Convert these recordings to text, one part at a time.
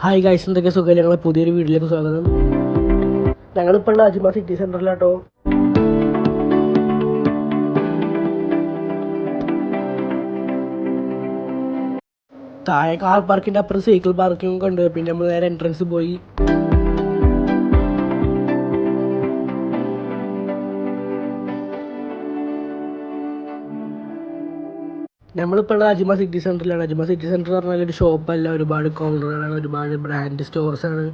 Hi guys എന്തൊക്കെ സുഖം ഞങ്ങളെ പുതിയൊരു വീഡിയോയിലേക്ക് സ്വാഗതം. ഞങ്ങളിപ്പോൾ ഉള്ള അജ്മ സിറ്റി സെന്ററിലാട്ടോ താഴെ കാർ പാർക്കിന്റെ അപ്പുറം സൈക്കിൾ പാർക്കിംഗ് ഒക്കെ ഉണ്ട്. പിന്നെ നമ്മൾ നേരെ എൻട്രൻസ് പോയി. നമ്മളിപ്പോൾ ഉള്ള അജ്മ സിറ്റി സെന്ററിലാണ് അജ്മ സിറ്റി സെന്റർ എന്ന് പറഞ്ഞാൽ ഒരു ഷോപ്പല്ല ഒരുപാട് കൗണ്ടറുകളാണ് ഒരുപാട് ബ്രാൻഡ് സ്റ്റോർസ് ആണ്.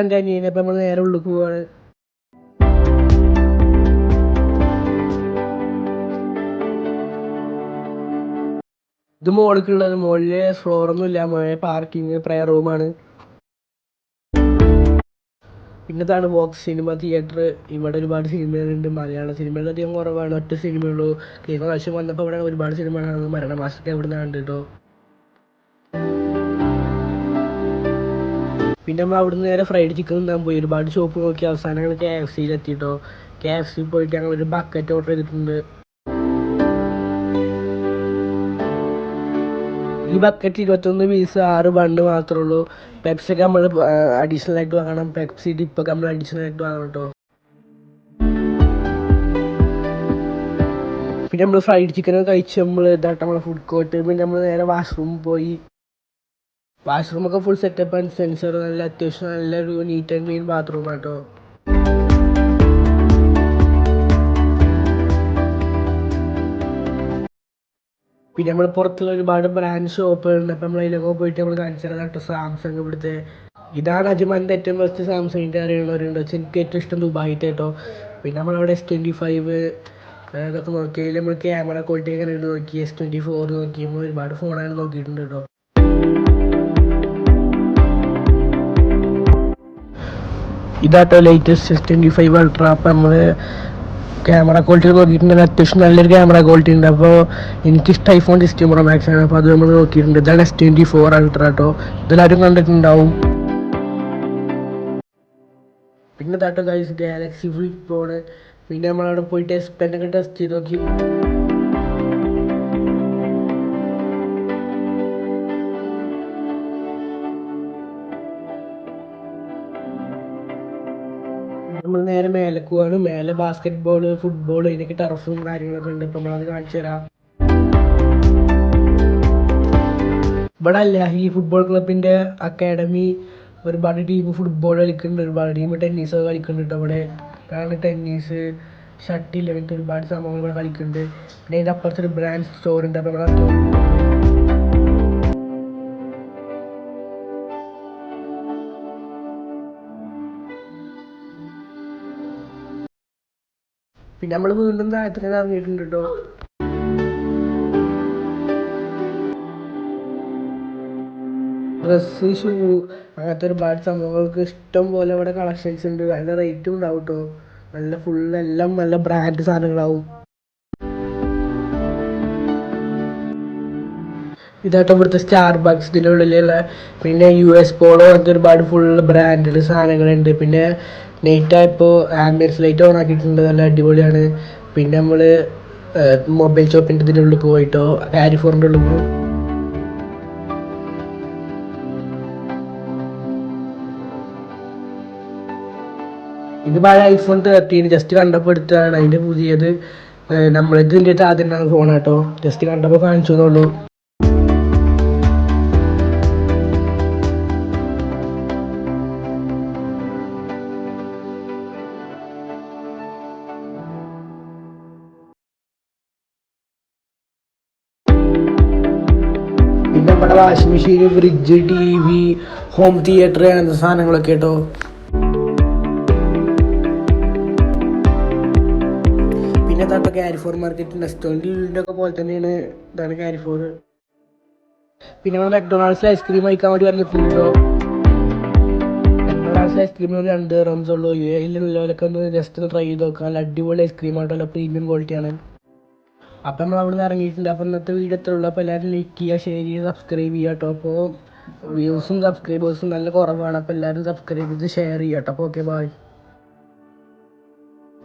എന്റെ അനിയനെ ഇപ്പം നമ്മൾ നേരെ ഉള്ളിൽ പോവാണ്. ഇത് മുകളിലേക്കുള്ളത് മുകളിൽ ഫ്ലോറൊന്നുമില്ല മുകളിൽ പാർക്കിംഗ് പ്രയർ റൂമാണ് പിന്നെ ഇതാണ് ബോക്സ് സിനിമ തിയേറ്റർ. ഇവിടെ ഒരുപാട് സിനിമകളുണ്ട്. മലയാള സിനിമകൾ അധികം കുറവാണ്. ഒറ്റ സിനിമയുള്ളൂ കഴിഞ്ഞ പ്രാവശ്യം വന്നപ്പോൾ ഇവിടെ ഒരുപാട് സിനിമകളാണ് മരണമാസൊക്കെ ഇവിടെ നിന്നാണ് കേട്ടോ. പിന്നെ നമ്മൾ അവിടുന്ന് നേരെ ഫ്രൈഡ് ചിക്കൻ തിന്നാൻ പോയി. ഒരുപാട് ഷോപ്പ് നോക്കി. അവസാനം ഞങ്ങൾ കെ എഫ് സിയിൽ എത്തിയിട്ടോ കെ എഫ് സി പോയിട്ട് ഞങ്ങൾ ഒരു ബക്കറ്റ് ഓർഡർ ചെയ്തിട്ടുണ്ട്. ഈ ബക്കറ്റ് ഇരുപത്തൊന്ന് പീസ് ആറ് ബണ്ണ് മാത്രമേ ഉള്ളൂ. പെപ്സി ഒക്കെ നമ്മൾ അഡീഷണൽ ആയിട്ട് വാങ്ങണം. പെപ്സി ഡിപ്പൊക്കെ നമ്മൾ അഡീഷണൽ ആയിട്ട് വാങ്ങണം കേട്ടോ പിന്നെ നമ്മൾ ഫ്രൈഡ് ചിക്കൻ കഴിച്ച് നമ്മൾ ഇതായിട്ട് നമ്മളെ ഫുഡ് കോർട്ട് പിന്നെ നമ്മൾ നേരെ വാഷ്റൂമിൽ പോയി. വാഷ്റൂമൊക്കെ ഫുൾ സെറ്റപ്പ് ആൻഡ് സെൻസർ നല്ല അത്യാവശ്യം നല്ലൊരു നീറ്റ് ആൻഡ് ക്ലീൻ ബാത്റൂം കേട്ടോ പിന്നെ നമ്മൾ പുറത്തുള്ള ഒരുപാട് ബ്രാൻഡ് ഷോപ്പുകളുണ്ട് അപ്പം നമ്മൾ അതിലൊക്കെ പോയിട്ട് നമ്മൾ കാണിച്ചു തരാം. കേട്ടോ സാംസങ് ഇവിടുത്തെ. ഇതാണ് അജ്മാന്റെ ഏറ്റവും ബെസ്റ്റ് സാംസങ്ങിന്റെ അറിയുള്ളവരുണ്ട് പക്ഷെ എനിക്ക് ഏറ്റവും ഇഷ്ടം ദുബായിത്തെ കേട്ടോ പിന്നെ നമ്മളവിടെ എസ് ട്വന്റി ഫൈവ് ഇതൊക്കെ നോക്കി അതിൽ നമ്മൾ ക്യാമറ ക്വാളിറ്റി എങ്ങനെ ഉണ്ട് നോക്കി? എസ് ട്വന്റി ഫോർ നോക്കി നമ്മൾ ഒരുപാട് ഫോണാണ് നോക്കിയിട്ടുണ്ട് കേട്ടോ ഇതാട്ടോ latest S twenty five ultra അപ്പം നമ്മൾ ക്യാമറ ക്വാളിറ്റി നോക്കിയിട്ടുണ്ടെങ്കിൽ അത്യാവശ്യം നല്ലൊരു ക്യാമറ ക്വാളിറ്റി ഉണ്ട്. അപ്പോൾ എനിക്കിഷ്ടം ഐഫോൺ സിക്സ്റ്റീൻ പ്രോ മാക്സ് ആണ്. അപ്പോൾ അത് നമ്മൾ നോക്കിയിട്ടുണ്ട്. ഇതാണ് എസ് ട്വന്റി ഫോർ അൾട്ര കേട്ടോ ഇതെല്ലാവരും കണ്ടിട്ടുണ്ടാവും. പിന്നെ താട്ടോ ഗാലക്സി ഫ്ലിപ്പ് ഫോണ് പിന്നെ നമ്മളവിടെ പോയിട്ട് എസ് പെന്നൊക്കെ ടെസ്റ്റ് ചെയ്ത് നോക്കി. നമ്മൾ നേരെ മേലേക്ക് പോവാണ്. മേലെ ബാസ്കറ്റ് ബോൾ ഫുട്ബോൾ ഇതിനൊക്കെ ടർഫും കാര്യങ്ങളൊക്കെ ഉണ്ട്. ഇപ്പം നമ്മളത് കാണിച്ചു തരാം. ഇവിടെ അല്ല ഈ ഫുട്ബോൾ ക്ലബിന്റെ അക്കാഡമി ഒരുപാട് ടീം ഫുട്ബോൾ കളിക്കുന്നുണ്ട്. ഒരുപാട് ടീം ടെന്നീസ് കളിക്കുന്നുണ്ട് ഇവിടെ. കാരണം ടെന്നീസ് ഷട്ടിൽ അങ്ങനത്തെ ഒരുപാട് സംഭവങ്ങൾ ഇവിടെ കളിക്കുന്നുണ്ട്. പിന്നെ അതിന്റെ അപ്പുറത്തൊരു ബ്രാൻഡ് സ്റ്റോർ ഉണ്ട്. അപ്പോൾ ഇവിടെ പിന്നെ നമ്മൾ വീണ്ടും താഴത്തേക്ക് ഇറങ്ങിയിട്ടുണ്ട് കേട്ടോ ഡ്രസ്സ് ഷൂ അങ്ങനത്തെ ഒരുപാട് സംഭവങ്ങൾക്ക് ഇഷ്ടം പോലെ ഇവിടെ കളക്ഷൻസ് ഉണ്ട്. നല്ല റേറ്റും ഉണ്ടാവും കേട്ടോ നല്ല ഫുൾ എല്ലാം നല്ല ബ്രാൻഡ് സാധനങ്ങളാവും. ഇതാട്ടോ ഇവിടുത്തെ സ്റ്റാർ ബക്സ് ഇതിന്റെ ഉള്ളിലുള്ള പിന്നെ യു എസ് പോളോ അങ്ങനത്തെ ഒരുപാട് ഫുൾ ബ്രാൻഡഡ് സാധനങ്ങളുണ്ട്. പിന്നെ നൈറ്റ് ആയപ്പോൾ ആംബിയൻസ് ലൈറ്റ് ഓൺ ആക്കിയിട്ടുണ്ട്. നല്ല അടിപൊളിയാണ്. പിന്നെ നമ്മൾ മൊബൈൽ ഷോപ്പിന്റെ ഇതിന്റെ ഉള്ളിൽ പോയിട്ടോ. കാരിഫോറിന്റെ ഉള്ളിൽ പോയി. ഇത് പഴയ ഐഫോൺ തേർട്ടീൻ ജസ്റ്റ് കണ്ടപ്പോൾ എടുത്തതാണ്. അതിന്റെ പുതിയത് നമ്മളിത് ഇതിന്റെ ആദ്യം ഫോൺ കേട്ടോ ജസ്റ്റ് കണ്ടപ്പോൾ കാണിച്ചു എന്നുള്ളൂ നമ്മുടെ washing machine fridge T V home theatre അങ്ങനത്തെ സാധനങ്ങളൊക്കെ കേട്ടോ. പിന്നെ ഇതാട്ടോ കാരിഫോർ മാർക്കറ്റ് റെസ്റ്റോറന്റിന്റെ ഒക്കെ പോലെ തന്നെയാണ്. ഇതാണ് കാരിഫോർ പിന്നെ നമ്മൾ മെക്ഡൊണാൾഡ്സിൽ ഐസ്ക്രീം കഴിക്കാൻ വേണ്ടി വന്നിട്ടുണ്ടോ മെക്ഡൊണാൾഡ്സിൽ ഐസ്ക്രീം രണ്ട് റംസ് ഉള്ളൂ. യു എയിലുള്ളവരൊക്കെ ഒന്ന് ജസ്റ്റ് ഒന്ന് ട്രൈ ചെയ്ത് നോക്കാം. അടിപൊളി ഐസ്ക്രീം ആയിട്ടുള്ള പ്രീമിയം ക്വാളിറ്റിയാണ് അപ്പം നമ്മൾ അവിടെ നിന്ന് ഇറങ്ങിയിട്ടുണ്ട്. അപ്പം ഇന്നത്തെ വീഡിയോ എത്ര ഉള്ളൂ. അപ്പോൾ എല്ലാവരും ലൈക്ക് ചെയ്യുക ഷെയർ ചെയ്യുക സബ്സ്ക്രൈബ് ചെയ്യുക കേട്ടോ. അപ്പോൾ വ്യൂസും സബ്സ്ക്രൈബേഴ്സും നല്ല കുറവാണ്. അപ്പോൾ എല്ലാവരും സബ്സ്ക്രൈബ് ചെയ്ത് ഷെയർ ചെയ്യുക കേട്ടോ. അപ്പോൾ ഓക്കെ ബൈ